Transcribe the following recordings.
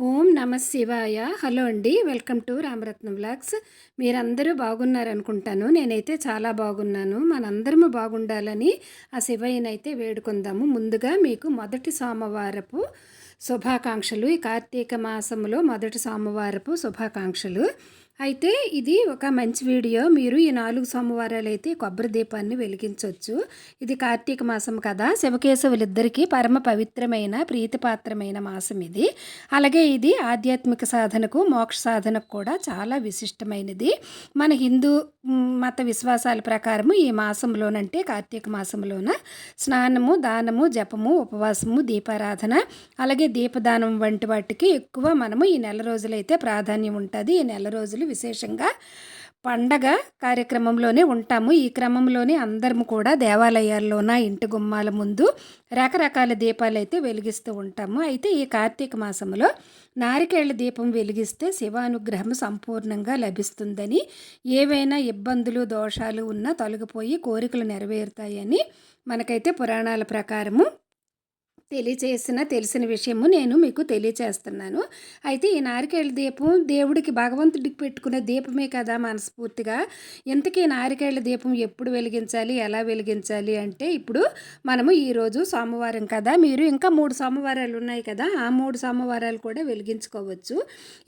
ఓం నమ శివాయ. హలో అండి. వెల్కమ్ టు రామరత్నం బ్లాగ్స్ మీరందరూ బాగున్నారనుకుంటాను. నేనైతే చాలా బాగున్నాను. మనందరము బాగుండాలని ఆ శివయ్యనైతే వేడుకుందాము. ముందుగా మీకు మొదటి సోమవారపు శుభాకాంక్షలు. ఈ కార్తీక మాసంలో మొదటి సోమవారపు శుభాకాంక్షలు. అయితే ఇది ఒక మంచి వీడియో. మీరు ఈ నాలుగు సోమవారాలు అయితే కొబ్బరి దీపాన్ని వెలిగించవచ్చు ఇది కార్తీక మాసం కదా. శివకేశవులిద్దరికీ పరమ పవిత్రమైన ప్రీతిపాత్రమైన మాసం ఇది. అలాగే ఇది ఆధ్యాత్మిక సాధనకు మోక్ష సాధనకు కూడా చాలా విశిష్టమైనది. మన హిందూ మత విశ్వాసాల ప్రకారము ఈ మాసంలోనంటే కార్తీక మాసంలోన స్నానము దానము జపము ఉపవాసము దీపారాధన అలాగే దీపదానం వంటి వాటికి ఎక్కువ మనము ఈ నెల రోజులైతే ప్రాధాన్యం ఉంటుంది. ఈ నెల రోజులు విశేషంగా పండగ కార్యక్రమంలోనే ఉంటాము. ఈ క్రమంలోనే అందరము కూడా దేవాలయాల్లోన ఇంటి గుమ్మాల ముందు రకరకాల దీపాలు అయితే వెలిగిస్తూ ఉంటాము. అయితే ఈ కార్తీక మాసంలో నారికేళ్ళ దీపం వెలిగిస్తే శివానుగ్రహం సంపూర్ణంగా లభిస్తుందని ఏవైనా ఇబ్బందులు దోషాలు ఉన్నా తొలగిపోయి కోరికలు నెరవేరుతాయని మనకైతే పురాణాల ప్రకారము తెలియచేసిన తెలిసిన విషయము నేను మీకు తెలియచేస్తున్నాను. అయితే ఈ నారికేళ్ళ దీపం దేవుడికి భగవంతుడికి పెట్టుకునే దీపమే కదా మనస్ఫూర్తిగా. ఇంతకీ నారికేళ్ళ దీపం ఎప్పుడు వెలిగించాలి ఎలా వెలిగించాలి అంటే ఇప్పుడు మనము ఈరోజు సోమవారం కదా. మీరు ఇంకా మూడు సోమవారాలు ఉన్నాయి కదా. ఆ మూడు సోమవారాలు కూడా వెలిగించుకోవచ్చు.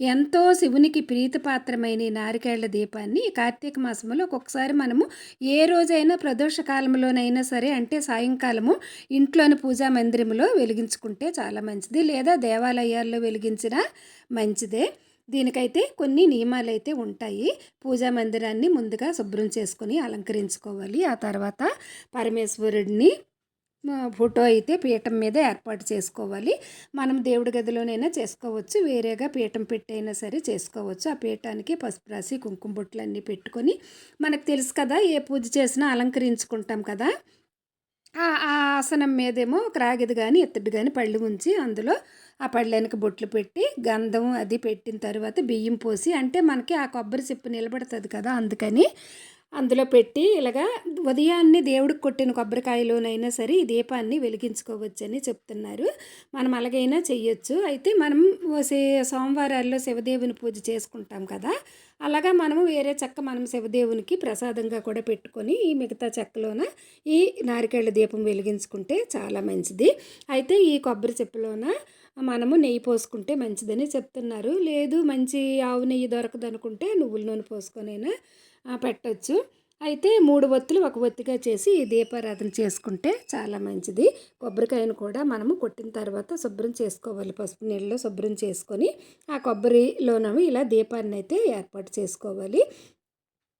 ఎంతో శివునికి ప్రీతిపాత్రమైన ఈ నారికేళ్ళ దీపాన్ని కార్తీక మాసంలో ఒక్కొక్కసారి మనము ఏ రోజైనా ప్రదోష కాలంలోనైనా సరే అంటే సాయంకాలము ఇంట్లోని పూజా మందిరంలో వెలిగించుకుంటే చాలా మంచిది. లేదా దేవాలయాల్లో వెలిగించిన మంచిదే. దీనికైతే కొన్ని నియమాలు అయితే ఉంటాయి. పూజా మందిరాన్ని ముందుగా శుభ్రం చేసుకొని అలంకరించుకోవాలి. ఆ తర్వాత పరమేశ్వరుడిని ఫోటో అయితే పీఠం మీద ఏర్పాటు చేసుకోవాలి. మనం దేవుడి గదిలోనైనా చేసుకోవచ్చు. వేరేగా పీఠం పెట్టైనా సరే చేసుకోవచ్చు. ఆ పీఠానికి పసుపు రాసి కుంకుమ బొట్లు అన్నీ పెట్టుకొని మనకు తెలుసు కదా ఏ పూజ చేసినా అలంకరించుకుంటాం కదా. ఆ ఆసనం మీదేమో క్రాగిది కానీ ఎత్తడి కానీ పళ్ళు ఉంచి అందులో ఆ పళ్ళెనక బొట్లు పెట్టి గంధం అది పెట్టిన తర్వాత బియ్యం పోసి అంటే మనకి ఆ కొబ్బరి చెప్పు నిలబడుతుంది కదా అందుకని అందులో పెట్టి ఇలాగా ఉదయాన్నే దేవుడికి కొట్టిన కొబ్బరికాయలోనైనా సరే ఈ దీపాన్ని వెలిగించుకోవచ్చని చెప్తున్నారు. మనం అలాగైనా చెయ్యొచ్చు. అయితే మనం సోమవారాల్లో శివదేవుని పూజ చేసుకుంటాం కదా. అలాగా మనము వేరే చెక్క మనం శివదేవునికి ప్రసాదంగా కూడా పెట్టుకొని ఈ మిగతా చెక్కలోన ఈ నారికేళ్ళ దీపం వెలిగించుకుంటే చాలా మంచిది. అయితే ఈ కొబ్బరి చెప్పులోన మనము నెయ్యి పోసుకుంటే మంచిదని చెప్తున్నారు. లేదు మంచి ఆవు నెయ్యి దొరకదనుకుంటే నువ్వుల నూనె పోసుకొనైనా పెట్టచ్చు. అయితే మూడు ఒత్తులు ఒక ఒత్తిగా చేసి దీపారాధన చేసుకుంటే చాలా మంచిది. కొబ్బరికాయను కూడా మనము కొట్టిన తర్వాత శుభ్రం చేసుకోవాలి. పసుపు నీళ్ళలో శుభ్రం చేసుకొని ఆ కొబ్బరిలోనవి ఇలా దీపాన్ని అయితే ఏర్పాటు చేసుకోవాలి.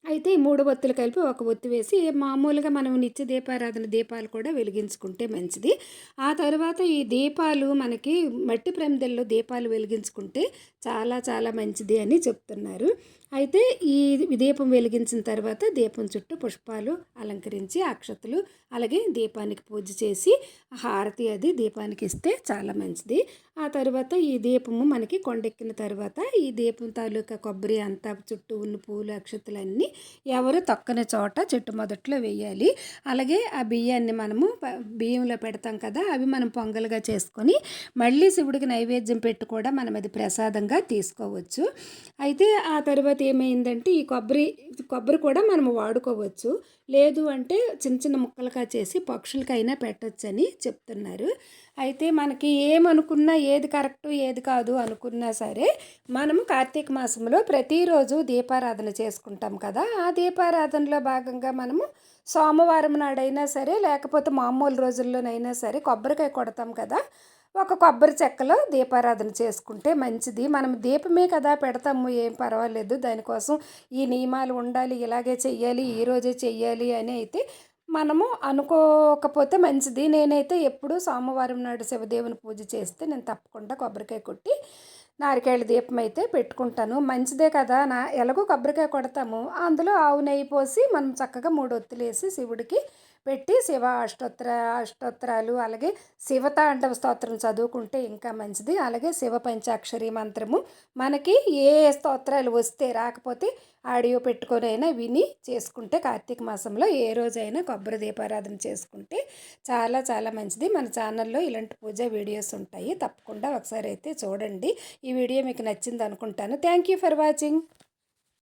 అయితే ఈ మూడు ఒత్తులు కలిపి ఒక ఒత్తి వేసి మామూలుగా మనం నిత్య దీపారాధన దీపాలు కూడా వెలిగించుకుంటే మంచిది. ఆ తర్వాత ఈ దీపాలు మనకి మట్టి ప్రమిదల్లో దీపాలు వెలిగించుకుంటే చాలా చాలా మంచిది అని చెప్తున్నారు. అయితే ఈ దీపం వెలిగించిన తర్వాత దీపం చుట్టూ పుష్పాలు అలంకరించి అక్షతలు అలాగే దీపానికి పూజ చేసి హారతి అది దీపానికి ఇస్తే చాలా మంచిది. ఆ తర్వాత ఈ దీపము మనకి కొండెక్కిన తర్వాత ఈ దీపం తాలూకా కొబ్బరి అంతా చుట్టూ ఉన్న పూలు అక్షతలన్నీ ఎవరు తొక్కని చోట చెట్టు మొదట్లో వేయాలి. అలాగే ఆ బియ్యాన్ని మనము బియ్యంలో పెడతాం కదా అవి మనం పొంగల్గా చేసుకొని మళ్ళీ శివుడికి నైవేద్యం పెట్టి కూడా మనం అది ప్రసాదంగా తీసుకోవచ్చు. అయితే ఆ తర్వాత ఏమైందంటే ఈ కొబ్బరి కొబ్బరి కూడా మనం వాడుకోవచ్చు. లేదు అంటే చిన్న చిన్న ముక్కలుగా చేసి పక్షులకైనా పెట్టచ్చని చెప్తున్నారు. అయితే మనకి ఏమనుకున్నా ఏది కరెక్ట్ ఏది కాదు అనుకున్నా సరే మనము కార్తీక మాసంలో ప్రతిరోజు దీపారాధన చేసుకుంటాం కదా. ఆ దీపారాధనలో భాగంగా మనము సోమవారం నాడైనా సరే లేకపోతే మామూలు రోజుల్లోనైనా సరే కొబ్బరికాయ కొడతాం కదా. ఒక కొబ్బరి చెక్కలో దీపారాధన చేసుకుంటే మంచిది. మనం దీపమే కదా పెడతాము ఏం పర్వాలేదు. దానికోసం ఈ నియమాలు ఉండాలి ఇలాగే చెయ్యాలి ఈరోజే చెయ్యాలి అని అయితే మనము అనుకోకపోతే మంచిది. నేనైతే ఎప్పుడు సోమవారం నాడు శివదేవుని పూజ చేస్తే నేను తప్పకుండా కొబ్బరికాయ కొట్టి నారికాయల దీపం అయితే పెట్టుకుంటాను. మంచిదే కదా! నా ఎలాగో కొబ్బరికాయ కొడతాము. అందులో ఆవు నెయ్యి పోసి మనం చక్కగా మూడు ఒత్తులు వేసి శివుడికి పెట్టి శివ అష్టోత్తర అష్టోత్తరాలు అలాగే శివతాండవ స్తోత్రం చదువుకుంటే ఇంకా మంచిది. అలాగే శివ పంచాక్షరి మంత్రము మనకి ఏ స్తోత్రాలు వస్తే రాకపోతే ఆడియో పెట్టుకొని అయినా విని చేసుకుంటే కార్తీక మాసంలో ఏ రోజైనా కొబ్బరి దీపారాధన చేసుకుంటే చాలా చాలా మంచిది. మన ఛానల్లో ఇలాంటి పూజ వీడియోస్ ఉంటాయి. తప్పకుండా ఒకసారి అయితే చూడండి. ఈ వీడియో మీకు నచ్చింది అనుకుంటాను. Thank you for watching.